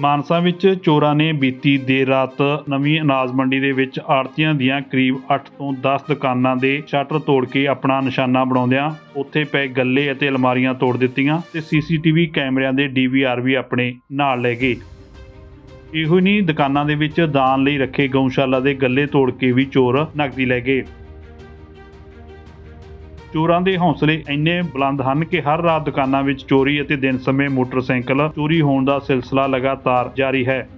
ਮਾਨਸਾ ਵਿੱਚ ਚੋਰਾਂ ਨੇ ਬੀਤੀ ਦੇਰ ਰਾਤ ਨਵੀਂ ਅਨਾਜ ਮੰਡੀ ਦੇ ਵਿੱਚ ਆੜਤੀਆਂ ਦੀਆਂ ਕਰੀਬ 8 ਤੋਂ 10 ਦੁਕਾਨਾਂ ਦੇ ਸ਼ਟਰ ਤੋੜ ਕੇ ਆਪਣਾ ਨਿਸ਼ਾਨਾ ਬਣਾਉਂਦਿਆਂ ਉੱਥੇ ਪਏ ਗੱਲੇ ਅਤੇ ਅਲਮਾਰੀਆਂ ਤੋੜ ਦਿੱਤੀਆਂ ਤੇ ਸੀਸੀਟੀਵੀ ਕੈਮਰਿਆਂ ਦੇ ਡੀਵੀਆਰ ਵੀ ਆਪਣੇ ਨਾਲ ਲੈ ਗਏ। ਇਹੋ ਨਹੀਂ, ਦੁਕਾਨਾਂ ਦੇ ਵਿੱਚ ਦਾਨ ਲਈ ਰੱਖੇ ਗਊਸ਼ਾਲਾ ਦੇ ਗੱਲੇ ਤੋੜ ਕੇ ਵੀ ਚੋਰ ਨਕਦੀ ਲੈ ਗਏ। ਚੋਰਾਂ ਦੇ ਹੌਸਲੇ ਇੰਨੇ ਬੁਲੰਦ ਹਨ ਕਿ ਹਰ ਰਾਤ ਦੁਕਾਨਾਂ ਵਿੱਚ ਚੋਰੀ ਅਤੇ ਦਿਨ ਸਮੇਂ ਮੋਟਰਸਾਈਕਲ ਚੋਰੀ ਹੋਣ ਦਾ ਸਿਲਸਿਲਾ ਲਗਾਤਾਰ ਜਾਰੀ ਹੈ।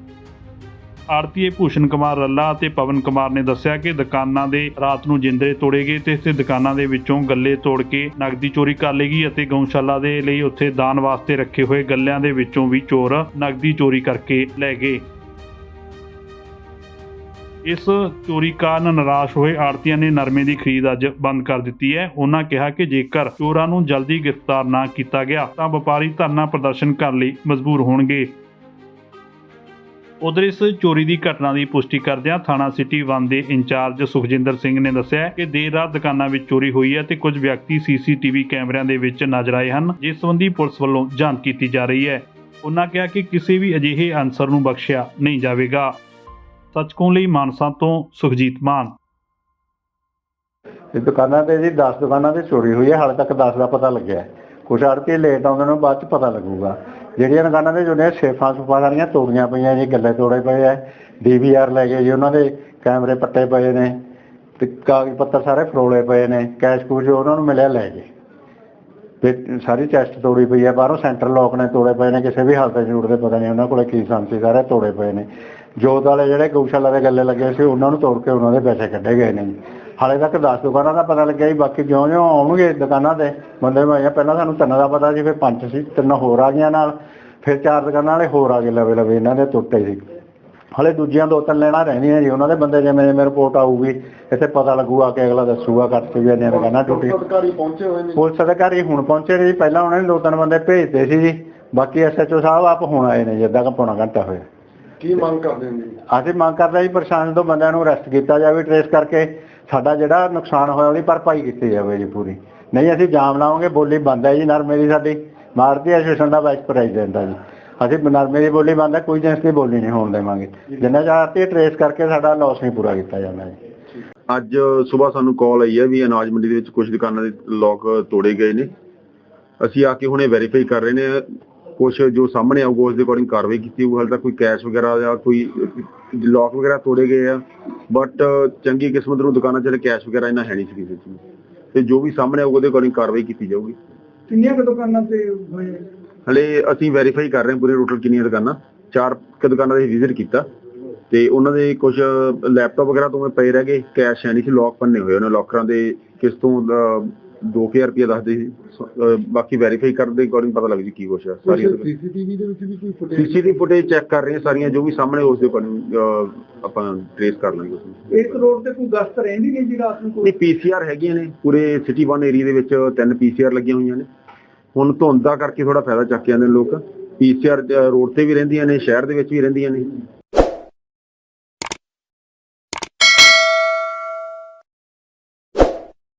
ਆਰਤੀਏ ਭੂਸ਼ਣ ਕੁਮਾਰ ਰੱਲਾ ਅਤੇ ਪਵਨ ਕੁਮਾਰ ਨੇ ਦੱਸਿਆ ਕਿ ਦੁਕਾਨਾਂ ਦੇ ਰਾਤ ਨੂੰ ਜਿੰਦਰੇ ਤੋੜੇ ਗਏ ਤੇ ਇਸੇ ਦੁਕਾਨਾਂ ਦੇ ਵਿੱਚੋਂ ਗੱਲੇ ਤੋੜ ਕੇ ਨਗਦੀ ਚੋਰੀ ਕਰ ਲਈ ਗਈ ਅਤੇ ਗਊਸ਼ਾਲਾ ਦੇ ਲਈ ਉੱਥੇ ਦਾਨ ਵਾਸਤੇ ਰੱਖੇ ਹੋਏ ਗੱਲਿਆਂ ਦੇ ਵਿੱਚੋਂ ਵੀ ਚੋਰ ਨਗਦੀ ਚੋਰੀ ਕਰਕੇ ਲੈ ਗਏ। ਇਸ ਚੋਰੀ ਕਾਰਨ ਨਿਰਾਸ਼ ਹੋਏ ਆੜਤੀਆਂ ਨੇ ਨਰਮੇ ਦੀ ਖਰੀਦ ਅੱਜ ਬੰਦ ਕਰ ਦਿੱਤੀ ਹੈ। ਉਹਨਾਂ ਕਿਹਾ ਕਿ ਜੇਕਰ ਚੋਰਾਂ ਨੂੰ ਜਲਦੀ ਗ੍ਰਿਫਤਾਰ ਨਾ ਕੀਤਾ ਗਿਆ, ਤਾਂ ਵਪਾਰੀ ਧਰਨਾ ਪ੍ਰਦਰਸ਼ਨ ਕਰਨ ਲਈ ਮਜਬੂਰ ਹੋਣਗੇ। ਉਧਰ ਇਸ ਚੋਰੀ ਦੀ ਘਟਨਾ ਦੀ ਪੁਸ਼ਟੀ ਕਰਦਿਆਂ ਥਾਣਾ ਸਿਟੀ 1 ਦੇ ਇੰਚਾਰਜ ਸੁਖਜਿੰਦਰ ਸਿੰਘ ਨੇ ਦੱਸਿਆ ਕਿ ਦੇਰ ਰਾਤ ਦੁਕਾਨਾਂ ਵਿੱਚ ਚੋਰੀ ਹੋਈ ਹੈ ਤੇ ਕੁਝ ਵਿਅਕਤੀ ਸੀਸੀਟੀਵੀ ਕੈਮਰਿਆਂ ਦੇ ਵਿੱਚ ਨਜ਼ਰ ਆਏ ਹਨ, ਜਿਸ ਸੰਬੰਧੀ ਪੁਲਿਸ ਵੱਲੋਂ ਜਾਂਚ ਕੀਤੀ ਜਾ ਰਹੀ ਹੈ। ਉਹਨਾਂ ਕਿਹਾ ਕਿ ਕਿਸੇ ਵੀ ਅਜਿਹੇ ਅਨਸਰ ਨੂੰ ਬਖਸ਼ਿਆ ਨਹੀਂ ਜਾਵੇਗਾ। ਸੱਚਕੋਂ ਲਈ ਮਾਨਸਾ ਤੋਂ ਸੁਖਜੀਤ ਮਾਨ। ਇਹ ਦੁਕਾਨਾਂ ਤੇ ਜੀ 10 ਦੁਕਾਨਾਂ ਤੇ ਚੋਰੀ ਹੋਈ ਹੈ। ਹਾਲੇ ਤੱਕ 10 ਦਾ ਪਤਾ ਲੱਗਿਆ ਹੈ। ਕੁਛ ਆੜਤੀ ਲੇਟ ਆਉਂਦੇ ਨੇ, ਬਾਅਦ ਚ ਪਤਾ ਲੱਗੂਗਾ। ਜਿਹੜੀਆਂ ਦੁਕਾਨਾਂ ਤੇ ਜੋ ਸੇਫਾਂ ਸੁਫਾਂ ਸਾਰੀਆਂ ਤੋੜੀਆਂ ਪਈਆਂ ਜੀ, ਗੱਲੇ ਤੋੜੇ ਪਏ ਆ। ਡੀਵੀਆਰ ਲੈ ਗਏ ਜੀ, ਉਹਨਾਂ ਦੇ ਕੈਮਰੇ ਪੱਟੇ ਪਏ ਨੇ ਤੇ ਕਾਗਜ਼ ਪੱਤਰ ਸਾਰੇ ਫਰੋਲੇ ਪਏ ਨੇ। ਕੈਸ਼ ਕੁਝ ਉਹਨਾਂ ਨੂੰ ਮਿਲਿਆ ਲੈ ਗਏ। ਤੇ ਸਾਰੀ ਚੈਸਟ ਤੋੜੀ ਪਈ ਹੈ, ਬਾਹਰੋਂ ਸੈਂਟਰ ਲੋਕ ਨੇ ਤੋੜੇ ਪਏ ਨੇ, ਕਿਸੇ ਵੀ ਹਾਲਤ 'ਚ ਜੁੜਦੇ ਪਤਾ ਨਹੀਂ ਉਹਨਾਂ ਕੋਲੇ ਕੀ ਸੰਸੀ ਸਾਰੇ ਤੋੜੇ ਪਏ ਨੇ। ਜੋਤ ਵਾਲੇ ਜਿਹੜੇ ਗਊਸ਼ਾਲਾ ਦੇ ਗੱਲੇ ਲੱਗੇ ਸੀ, ਉਹਨਾਂ ਨੂੰ ਤੋੜ ਕੇ ਉਹਨਾਂ ਦੇ ਪੈਸੇ ਕੱਢੇ ਗਏ ਨੇ ਜੀ। ਹਾਲੇ ਤੱਕ 10 ਦੁਕਾਨਾਂ ਦਾ ਪਤਾ ਲੱਗਿਆ ਜੀ, ਬਾਕੀ ਜਿਉਂ ਜਿਉਂ ਆਉਣਗੇ ਦੁਕਾਨਾਂ ਤੇ, ਬੰਦੇ ਮੈਂ ਪਹਿਲਾਂ ਸਾਨੂੰ ਤਿੰਨ ਦਾ ਪਤਾ ਸੀ, ਫਿਰ ਪੰਜ ਸੀ, ਤਿੰਨ ਹੋਰ ਆ ਗਈਆਂ ਨਾਲ, ਫਿਰ ਚਾਰ ਦੁਕਾਨਾਂ ਵਾਲੇ ਹੋਰ ਆ ਗਏ ਲਵੇ ਲਵੇ ਇਹਨਾਂ ਦੇ ਟੁੱਟੇ ਸੀ। ਹਲੇ ਦੂਜੀਆਂ ਦੋ ਤਿੰਨ ਲੈਣਾ ਰਹਿੰਦੀਆਂ ਜੀ ਉਹਨਾਂ ਦੇ ਬੰਦੇ ਜਿਵੇਂ ਜਿਵੇਂ ਰਿਪੋਰਟ ਆਊਗੀ ਇੱਥੇ ਪਤਾ ਲੱਗੂਗਾ ਕਿ ਅਗਲਾ ਦੱਸੂਗਾ ਕੱਟ ਕੇ ਵੀ ਇੰਨੀਆਂ ਦੁਕਾਨਾਂ ਟੁੱਟੀਆਂ ਅਧਿਕਾਰੀ ਪਹੁੰਚੇ ਹੋਏ ਨੇ ਪੁਲਿਸ ਅਧਿਕਾਰੀ ਹੁਣ ਪਹੁੰਚੇ ਨੇ ਜੀ ਪਹਿਲਾਂ ਉਹਨਾਂ ਨੇ ਦੋ ਤਿੰਨ ਬੰਦੇ ਭੇਜਦੇ ਸੀ ਜੀ ਬਾਕੀ ਐਸਐਚਓ ਸਾਹਿਬ ਆਪ ਹੁਣ ਆਏ ਨੇ ਜੀ ਅੱਧਾ ਕੁ ਪੌਣਾ ਘੰਟਾ ਹੋਇਆ। ਕੀ ਮੰਗ ਕਰਦੇ ਨੇ ਜੀ? ਅਸੀਂ ਮੰਗ ਕਰਦੇ ਜੀ ਪ੍ਰਸ਼ਾਸਨ ਤੋਂ ਬੰਦਿਆਂ ਨੂੰ ਅਰੈਸਟ ਕੀਤਾ ਜਾਵੇ ਟ੍ਰੇਸ ਕਰਕੇ ਸਾਡਾ ਜਿਹੜਾ ਨੁਕਸਾਨ ਹੋਇਆ ਉਹਦੀ ਭਰਪਾਈ ਕੀਤੀ ਜਾਵੇ ਜੀ ਪੂਰੀ। ਨਹੀਂ ਅਸੀਂ ਜਾਮ ਲਾਵਾਂਗੇ ਬੋਲੀ ਬੰਦ ਹੈ ਜੀ ਨਰਮੇ ਦੀ ਸਾਡੀ। ਮਾਰਤੀ ਐਸੋਸੀਏਸ਼ਨ ਦਾ ਵਾਈਸ ਪ੍ਰੈਜ਼ੀਡੈਂਟ ਆ ਜੀ। ਅਸੀਂ ਨਰਮੇ ਦੀ ਬੋਲੀ ਬੰਦ ਕੋਈ ਜਿੰਸ ਦੀ ਬੋਲੀ ਨਹੀਂ ਹੋਣ ਦੇਵਾਂਗੇ। ਜਿੰਨਾ ਚਾਹਤੇ ਟ੍ਰੇਸ ਕਰਕੇ ਸਾਡਾ ਲਾਸ ਨਹੀਂ ਪੂਰਾ ਕੀਤਾ ਜਾਂਦਾ ਜੀ। ਅੱਜ ਸਵੇਰ ਸਾਨੂੰ ਕਾਲ ਆਈ ਹੈ ਵੀ ਅਨਾਜ ਮੰਡੀ ਦੇ ਵਿੱਚ ਕੁਝ ਦੁਕਾਨਾਂ ਦੇ ਲੋਕ ਤੋੜੇ ਗਏ ਨੇ। ਅਸੀਂ ਆ ਕੇ ਹੁਣੇ ਵੈਰੀਫਾਈ ਕਰ ਰਹੇ ਨੇ ਕੁਝ ਜੋ ਸਾਹਮਣੇ ਆਊਗਾ ਉਸ ਦੇ ਅਕੋਰਡਿੰਗ ਕਾਰਵਾਈ ਕੀਤੀ ਹੋਊ। ਹਾਲੇ ਤੱਕ ਕੋਈ ਕੈਸ਼ ਵਗੈਰਾ ਜਾਂ ਕੋਈ ਲੋਕ ਵਗੈਰਾ ਤੋੜੇ ਗਏ ਆ। ਬਟ ਚੰਗੀ ਕਿਸਮਤ ਨੂੰ ਦੁਕਾਨਾਂ 'ਚ ਕੈਸ਼ ਵਗੈਰਾ ਇਹਨਾਂ ਹੈ ਨਹੀਂ ਸੀ ਕਿਸੇ 'ਚ। ਤੇ ਜੋ ਵੀ ਸਾਹਮਣੇ ਆਊਗਾ ਉਹਦੇ ਅਕੋਰਡਿੰਗ ਕਾਰਵਾਈ ਕੀਤੀ ਜਾਊਗੀ। ਕਿੰਨੀਆਂ ਕੁ ਦੁਕਾਨਾਂ ਤੇ ਹੋਏ ਹਲੇ ਅਸੀਂ ਵੈਰੀਫਾਈ ਕਰ ਰਹੇ ਹਾਂ ਪੂਰੇ ਟੋਟਲ ਕਿੰਨੀਆਂ ਦੁਕਾਨਾਂ। ਚਾਰ ਕੁ ਦੁਕਾਨਾਂ ਦੇ ਵਿਜ਼ਿਟ ਕੀਤਾ। ਤੇ ਉਹਨਾਂ ਦੇ ਕੁਝ ਲੈਪਟਾਪ ਵਗੈਰਾ ਤੋਂ ਪਏ ਰਹਿ ਗਏ। ਕੈਸ਼ ਹੈ ਨਹੀਂ ਸੀ ਲੋਕ ਪੰਨੇ ਹੋਏ ਉਹਨਾਂ ਲੋਕਰਾਂ ਦੇ ਕਿਸ ਤੋਂ 2000 ਰੁਪਏ ਦੱਸਦੇ ਸੀ। ਬਾਕੀ ਵੈਰੀਫਾਈ ਕਰਨ ਦੇ ਅਕੋਰਡਿੰਗ ਪਤਾ ਲੱਗ ਜੀ ਕੀ ਕੁਛ ਹੈ। ਸਾਰੀਆਂ ਸੀਸੀਟੀਵੀ ਦੇ ਵਿੱਚ ਵੀ ਕੋਈ ਫੁਟੇਜ ਸੀਸੀਟੀਵੀ ਫੁਟੇਜ ਚੈੱਕ ਕਰ ਰਹੇ ਹਾਂ ਸਾਰੀਆਂ ਜੋ ਵੀ ਸਾਹਮਣੇ ਉਸ ਦੇ ਅਕੋਰਡਿੰਗ ਆਪਾਂ ਟ੍ਰੇਸ ਕਰ ਲਾਂਗੇ ਉਸਨੂੰ। ਇੱਕ ਰੋਡ ਤੇ ਕੋਈ ਗਸ਼ਤ ਰਹਿੰਦੀ ਨਹੀਂ ਜੀ ਰਾਤ ਨੂੰ ਕੋਈ? ਨਹੀਂ ਪੀਸੀਆਰ ਹੈਗੀਆਂ ਨੇ। ਪੂਰੇ ਸਿਟੀ 1 ਏਰੀਆ ਦੇ ਵਿੱਚ ਤਿੰਨ ਪੀਸੀਆਰ ਲੱਗੀਆਂ ਹੋਈਆਂ ਨੇ। ਹੁਣ ਧੁੰਦ ਕਰਕੇ ਥੋੜਾ ਫਾਇਦਾ ਚੱਕ ਜਾਂਦੇ ਨੇ ਲੋਕ। ਪੀਸੀਆਰ ਰੋਡ ਤੇ ਵੀ ਰਹਿੰਦੀਆਂ ਨੇ, ਸ਼ਹਿਰ ਦੇ ਵਿੱਚ ਵੀ ਰਹਿੰਦੀਆਂ ਨੇ।